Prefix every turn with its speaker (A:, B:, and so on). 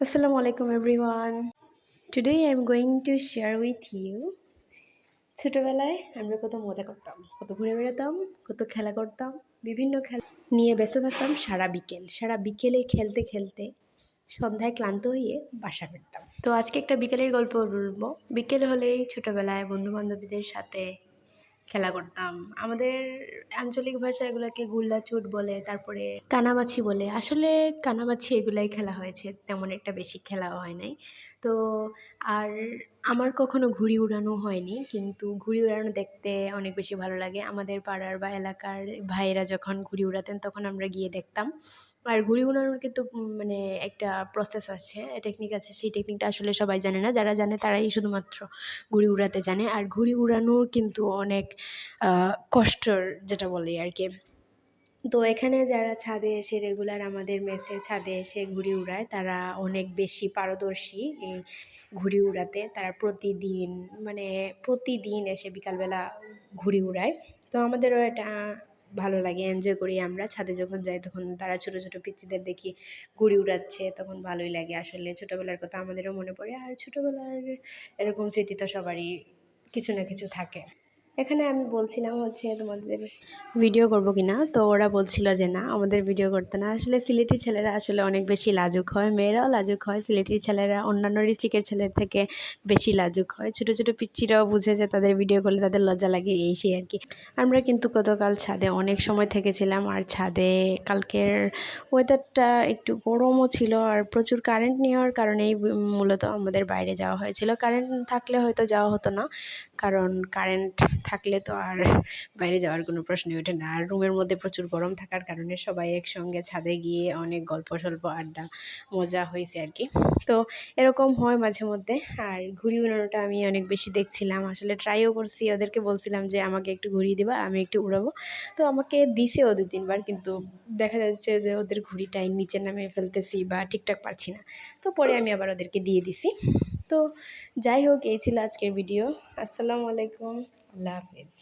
A: Assalamu alaikum, everyone. Today, I'm going to share with you. ছোটোবেলায় আমরা কত মজা করতাম, কত ঘুরে বেড়াতাম, কত খেলা করতাম, বিভিন্ন খেলা নিয়ে ব্যস্ত থাকতাম সারা বিকেল। সারা বিকেলে খেলতে খেলতে সন্ধ্যায় ক্লান্ত হয়ে বাসা ফিরতাম। তো আজকে একটা বিকেলের গল্প বলব। বিকেল হলেই ছোটোবেলায় বন্ধু বান্ধবীদের সাথে খেলা করতাম। আমাদের আঞ্চলিক ভাষা এগুলোকে গুল্লাচুট বলে, তারপরে কানামাছি বলে। আসলে কানামাছি এগুলাই খেলা হয়েছে, তেমন একটা বেশি খেলা হয় নাই। তো আর আমার কখনো ঘুড়ি উড়ানো হয়নি, কিন্তু ঘুড়ি উড়ানো দেখতে অনেক বেশি ভালো লাগে। আমাদের পাড়ার বা এলাকার ভাইয়েরা যখন ঘুড়ি উড়াতেন, তখন আমরা গিয়ে দেখতাম। আর ঘুড়ি উড়ানোর কিন্তু মানে একটা প্রসেস আছে টেকনিক আছে, সেই টেকনিকটা আসলে সবাই জানে না। যারা জানে তারাই শুধুমাত্র ঘুড়ি উড়াতে জানে। আর ঘুড়ি উড়ানোর কিন্তু অনেক কষ্টর যেটা বলি আর কি। তো এখানে যারা ছাদে এসে রেগুলার আমাদের মেসের ছাদে এসে ঘুড়ি উড়ায়, তারা অনেক বেশি পারদর্শী এই ঘুড়ি উড়াতে। তারা প্রতিদিন মানে প্রতিদিন এসে বিকালবেলা ঘুড়ি উড়ায়। তো আমাদেরও এটা ভালো লাগে এনজয় করি আমরা। ছাদে যখন যাই তখন তারা ছোট ছোট পিচ্চিদের দেখি ঘুড়ি উড়াচ্ছে, তখন ভালোই লাগে। আসলে ছোটবেলার কথা আমাদেরও মনে পড়ে, আর ছোটবেলার এরকম স্মৃতি তো সবারই, কিছু না কিছু থাকে। এখানে আমি বলছিলাম হচ্ছে তোমাদের ভিডিও করব কি না তো ওরা বলছিল যে না, আমাদের ভিডিও করতে না। আসলে সিলেটি ছেলেরা আসলে অনেক বেশি লাজুক হয়। মেয়েরাও লাজুক হয়। সিলেটি ছেলেরা অন্যান্য ডিস্ট্রিক্টের ছেলের থেকে বেশি লাজুক হয়। ছোটো ছোটো পিচ্চিরাও বুঝে যে তাদের ভিডিও করলে তাদের লজ্জা লাগে এই সেই আর কি। আমরা কিন্তু গতকাল ছাদে অনেক সময় থেকেছিলাম। আর ছাদে কালকের ওয়েদারটা একটু গরমও ছিল। আর প্রচুর কারেন্ট নেওয়ার কারণেই মূলত আমাদের বাইরে যাওয়া হয়েছিল। কারেন্ট থাকলে হয়তো যাওয়া হতো না। কারণ কারেন্ট থাকলে তো আর বাইরে যাওয়ার কোনো প্রশ্নই ওঠে না। আর রুমের মধ্যে প্রচুর গরম থাকার কারণে সবাই একসঙ্গে ছাদে গিয়ে অনেক গল্প সল্প আড্ডা মজা হয়েছে আর কি। তো এরকম হয় মাঝে মধ্যে। আর ঘুড়ি উড়ানোটা আমি অনেক বেশি দেখছিলাম। আসলে ট্রাইও করছি, ওদেরকে বলছিলাম যে আমাকে একটু ঘুরিয়ে দিবা, আমি একটু উড়াবো। তো আমাকে দিছেও দু তিনবার, কিন্তু দেখা যাচ্ছে যে ওদের ঘুড়িটাই নিচে নামে ফেলতেছি বা ঠিকঠাক পারছি না। তো পরে আমি আবার ওদেরকে দিয়ে দিছি। তো যাই হোক এই ছিল আজকের ভিডিও আসসালামু আলাইকুম। আল্লাহ হাফিজ।